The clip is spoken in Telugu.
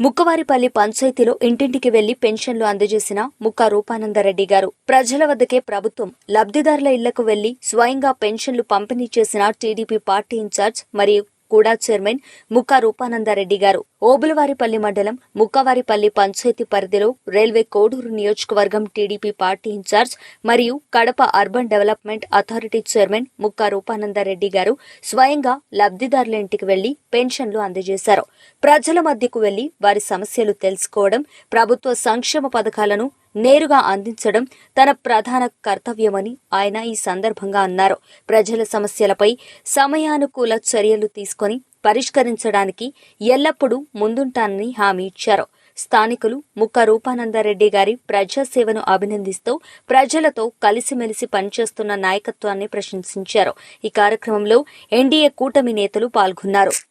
ముక్కవారిపల్లి పంచాయతీలో ఇంటింటికి వెళ్ళి పెన్షన్లు అందజేసిన ముక్క రూపానందరెడ్డి గారు. ప్రజల వద్దకే ప్రభుత్వం లబ్ధిదారుల ఇళ్ళకు వెళ్ళి స్వయంగా పెన్షన్లు పంపిణీ చేసిన టీడీపీ పార్టీ ఇన్ఛార్జ్ మరియు కూడా చైర్మన్ ముక్క రూపానందారెడ్డి గారు. ఓబులవారిపల్లి మండలం ముక్కవారిపల్లి పంచాయతీ పరిధిలో రైల్వే కోడూరు నియోజకవర్గం టీడీపీ పార్టీ ఇన్ఛార్జ్ మరియు Kadapa urban development authority chairman ముక్క రూపానందారెడ్డి గారు స్వయంగా లబ్ధిదారుల ఇంటికి వెళ్ళి పెన్షన్లు అందజేశారు. ప్రజల మధ్యకు వెళ్ళి వారి సమస్యలు తెలుసుకోవడం ప్రభుత్వ సంక్షేమ పథకాలను నేరుగా అందించడం తన ప్రధాన కర్తవ్యమని ఆయన ఈ సందర్భంగా అన్నారు. ప్రజల సమస్యలపై సమయానుకూల చర్యలు తీసుకొని పరిష్కరించడానికి ఎల్లప్పుడూ ముందుంటానని హామీ ఇచ్చారు. స్థానికులు ముక్క రూపానందరెడ్డి గారి ప్రజాసేవను అభినందిస్తూ ప్రజలతో కలిసిమెలిసి పనిచేస్తున్న నాయకత్వాన్ని ప్రశంసించారు. ఈ కార్యక్రమంలో ఎన్డీఏ కూటమి నేతలు పాల్గొన్నారు.